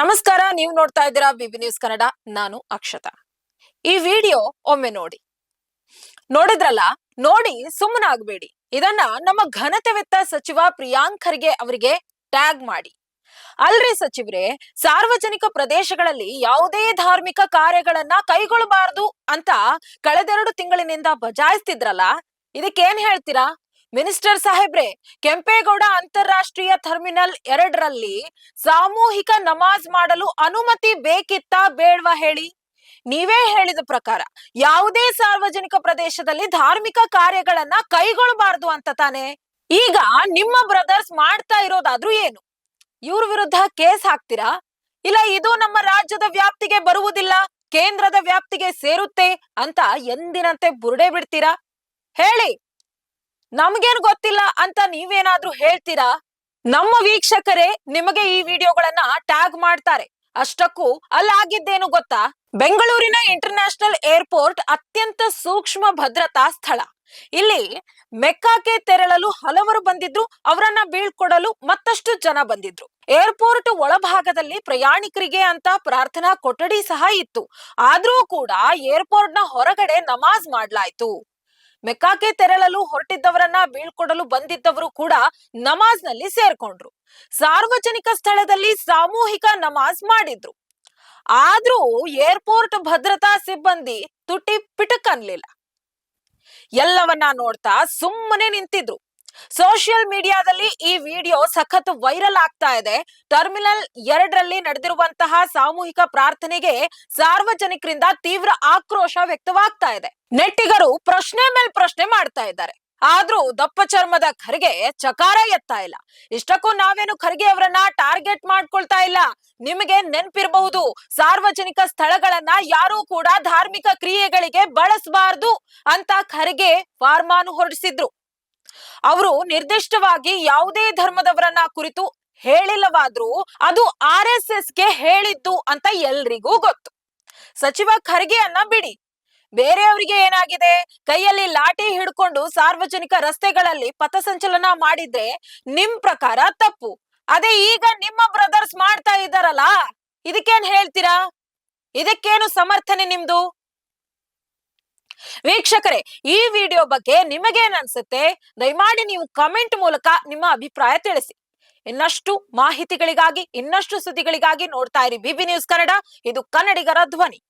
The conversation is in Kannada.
ನಮಸ್ಕಾರ, ನೀವು ನೋಡ್ತಾ ಇದ್ದೀರಾ ಬಿಬಿ ನ್ಯೂಸ್ ಕನ್ನಡ. ನಾನು ಅಕ್ಷತಾ. ಈ ವಿಡಿಯೋ ಒಮ್ಮೆ ನೋಡಿ. ನೋಡಿದ್ರಲ್ಲ, ನೋಡಿ ಸುಮ್ಮನಾಗಬೇಡಿ ಇದನ್ನ ನಮ್ಮ ಘನತೆವೆತ್ತ ಸಚಿವ ಪ್ರಿಯಾಂಕ್ ಖರ್ಗೆ ಅವರಿಗೆ ಟ್ಯಾಗ್ ಮಾಡಿ. ಅಲ್ರಿ ಸಚಿವರೇ, ಸಾರ್ವಜನಿಕ ಪ್ರದೇಶಗಳಲ್ಲಿ ಯಾವುದೇ ಧಾರ್ಮಿಕ ಕಾರ್ಯಗಳನ್ನ ಕೈಗೊಳ್ಳಬಾರದು ಅಂತ ಕಳೆದೆರಡು ತಿಂಗಳಿನಿಂದ ಬಜಾಯಿಸ್ತಿದ್ರಲ್ಲ, ಇದಕ್ಕೇನ್ ಹೇಳ್ತೀರಾ? ಮಿನಿಸ್ಟರ್ ಸಾಹೇಬ್ರೆ, ಕೆಂಪೇಗೌಡ ಅಂತಾರಾಷ್ಟ್ರೀಯ ಟರ್ಮಿನಲ್ ಎರಡರಲ್ಲಿ ಸಾಮೂಹಿಕ ನಮಾಜ್ ಮಾಡಲು ಅನುಮತಿ ಬೇಕಿತ್ತಾ ಬೇಡ್ವಾ ಹೇಳಿ? ನೀವೇ ಹೇಳಿದ ಪ್ರಕಾರ ಯಾವುದೇ ಸಾರ್ವಜನಿಕ ಪ್ರದೇಶದಲ್ಲಿ ಧಾರ್ಮಿಕ ಕಾರ್ಯಗಳನ್ನ ಕೈಗೊಳ್ಳಬಾರದು ಅಂತ ತಾನೆ? ಈಗ ನಿಮ್ಮ ಬ್ರದರ್ಸ್ ಮಾಡ್ತಾ ಇರೋದಾದ್ರೂ ಏನು? ಇವ್ರ ವಿರುದ್ಧ ಕೇಸ್ ಹಾಕ್ತೀರಾ? ಇಲ್ಲ ಇದು ನಮ್ಮ ರಾಜ್ಯದ ವ್ಯಾಪ್ತಿಗೆ ಬರುವುದಿಲ್ಲ, ಕೇಂದ್ರದ ವ್ಯಾಪ್ತಿಗೆ ಸೇರುತ್ತೆ ಅಂತ ಎಂದಿನಂತೆ ಬುರುಡೆ ಬಿಡ್ತೀರಾ? ಹೇಳಿ! ನಮ್ಗೇನ್ ಗೊತ್ತಿಲ್ಲ ಅಂತ ನೀವೇನಾದ್ರೂ ಹೇಳ್ತೀರಾ? ನಮ್ಮ ವೀಕ್ಷಕರೇ ನಿಮಗೆ ಈ ವಿಡಿಯೋಗಳನ್ನ ಟ್ಯಾಗ್ ಮಾಡ್ತಾರೆ. ಅಷ್ಟಕ್ಕೂ ಅಲ್ಲಾಗಿದ್ದೇನು ಗೊತ್ತಾ? ಬೆಂಗಳೂರಿನ ಇಂಟರ್ನ್ಯಾಷನಲ್ ಏರ್ಪೋರ್ಟ್ ಅತ್ಯಂತ ಸೂಕ್ಷ್ಮ ಭದ್ರತಾ ಸ್ಥಳ. ಇಲ್ಲಿ ಮೆಕ್ಕಾಕ್ಕೆ ತೆರಳಲು ಹಲವರು ಬಂದಿದ್ರು, ಅವರನ್ನ ಬೀಳ್ಕೊಡಲು ಮತ್ತಷ್ಟು ಜನ ಬಂದಿದ್ರು. ಏರ್ಪೋರ್ಟ್ ಒಳಭಾಗದಲ್ಲಿ ಪ್ರಯಾಣಿಕರಿಗೆ ಅಂತ ಪ್ರಾರ್ಥನಾ ಕೊಠಡಿ ಸಹ ಇತ್ತು. ಆದ್ರೂ ಕೂಡ ಏರ್ಪೋರ್ಟ್ನ ಹೊರಗಡೆ ನಮಾಜ್ ಮಾಡ್ಲಾಯ್ತು. ಮೆಕ್ಕಾಕ್ಕೆ ತೆರಳಲು ಹೊರಟಿದ್ದವರನ್ನ ಬೀಳ್ಕೊಡಲು ಬಂದಿದ್ದವರು ಕೂಡ ನಮಾಜ್ನಲ್ಲಿ ಸೇರ್ಕೊಂಡ್ರು. ಸಾರ್ವಜನಿಕ ಸ್ಥಳದಲ್ಲಿ ಸಾಮೂಹಿಕ ನಮಾಜ್ ಮಾಡಿದ್ರು. ಆದ್ರೂ ಏರ್ಪೋರ್ಟ್ ಭದ್ರತಾ ಸಿಬ್ಬಂದಿ ತುಟಿ ಪಿಟಕ್ ಅನ್ಲಿಲ್ಲ. ಎಲ್ಲವನ್ನ ನೋಡ್ತಾ ಸುಮ್ಮನೆ ನಿಂತಿದ್ರು. ಸೋಷಿಯಲ್ ಮೀಡಿಯಾದಲ್ಲಿ ಈ ವಿಡಿಯೋ ಸಖತ್ ವೈರಲ್ ಆಗ್ತಾ ಇದೆ. ಟರ್ಮಿನಲ್ ಎರಡರಲ್ಲಿ ನಡೆದಿರುವಂತಹ ಸಾಮೂಹಿಕ ಪ್ರಾರ್ಥನೆಗೆ ಸಾರ್ವಜನಿಕರಿಂದ ತೀವ್ರ ಆಕ್ರೋಶ ವ್ಯಕ್ತವಾಗ್ತಾ ಇದೆ. ನೆಟ್ಟಿಗರು ಪ್ರಶ್ನೆ ಮೇಲ್ ಪ್ರಶ್ನೆ ಮಾಡ್ತಾ ಇದ್ದಾರೆ. ಆದ್ರೂ ದಪ್ಪ ಚರ್ಮದ ಖರ್ಗೆ ಚಕಾರ ಎತ್ತಾ ಇಲ್ಲ. ಇಷ್ಟಕ್ಕೂ ನಾವೇನು ಖರ್ಗೆ ಅವರನ್ನ ಟಾರ್ಗೆಟ್ ಮಾಡ್ಕೊಳ್ತಾ ಇಲ್ಲ. ನಿಮಗೆ ನೆನ್ಪಿರಬಹುದು, ಸಾರ್ವಜನಿಕ ಸ್ಥಳಗಳನ್ನ ಯಾರೂ ಕೂಡ ಧಾರ್ಮಿಕ ಕ್ರಿಯೆಗಳಿಗೆ ಬಳಸಬಾರದು ಅಂತ ಖರ್ಗೆ ಫಾರ್ಮಾನು ಹೊರಡಿಸಿದ್ರು. ಅವರು ನಿರ್ದಿಷ್ಟವಾಗಿ ಯಾವುದೇ ಧರ್ಮದವರನ್ನ ಕುರಿತು ಹೇಳಿಲ್ಲವಾದ್ರೂ ಅದು ಆರ್ ಎಸ್ ಎಸ್ಗೆ ಹೇಳಿದ್ದು ಅಂತ ಎಲ್ರಿಗೂ ಗೊತ್ತು. ಸಚಿವ ಖರ್ಗೆಯನ್ನ ಬಿಡಿ. ಬೇರೆಯವರಿಗೆ ಏನಾಗಿದೆ? ಕೈಯಲ್ಲಿ ಲಾಠಿ ಹಿಡ್ಕೊಂಡು ಸಾರ್ವಜನಿಕ ರಸ್ತೆಗಳಲ್ಲಿ ಪಥಸಂಚಲನ ಮಾಡಿದ್ರೆ ನಿಮ್ ಪ್ರಕಾರ ತಪ್ಪು. ಅದೇ ಈಗ ನಿಮ್ಮ ಬ್ರದರ್ಸ್ ಮಾಡ್ತಾ ಇದ್ದಾರಲ್ಲ, ಇದಕ್ಕೇನ್ ಹೇಳ್ತೀರಾ? ಇದಕ್ಕೇನು ಸಮರ್ಥನೆ ನಿಮ್ದು? ವೀಕ್ಷಕರೇ, ಈ ವಿಡಿಯೋ ಬಗ್ಗೆ ನಿಮಗೇನ್ ಅನ್ಸುತ್ತೆ? ದಯಮಾಡಿ ನೀವು ಕಮೆಂಟ್ ಮೂಲಕ ನಿಮ್ಮ ಅಭಿಪ್ರಾಯ ತಿಳಿಸಿ. ಇನ್ನಷ್ಟು ಮಾಹಿತಿಗಳಿಗಾಗಿ, ಇನ್ನಷ್ಟು ಸುದ್ದಿಗಳಿಗಾಗಿ ನೋಡ್ತಾ ಇರಿ ಬಿಬಿ ನ್ಯೂಸ್ ಕನ್ನಡ, ಇದು ಕನ್ನಡಿಗರ ಧ್ವನಿ.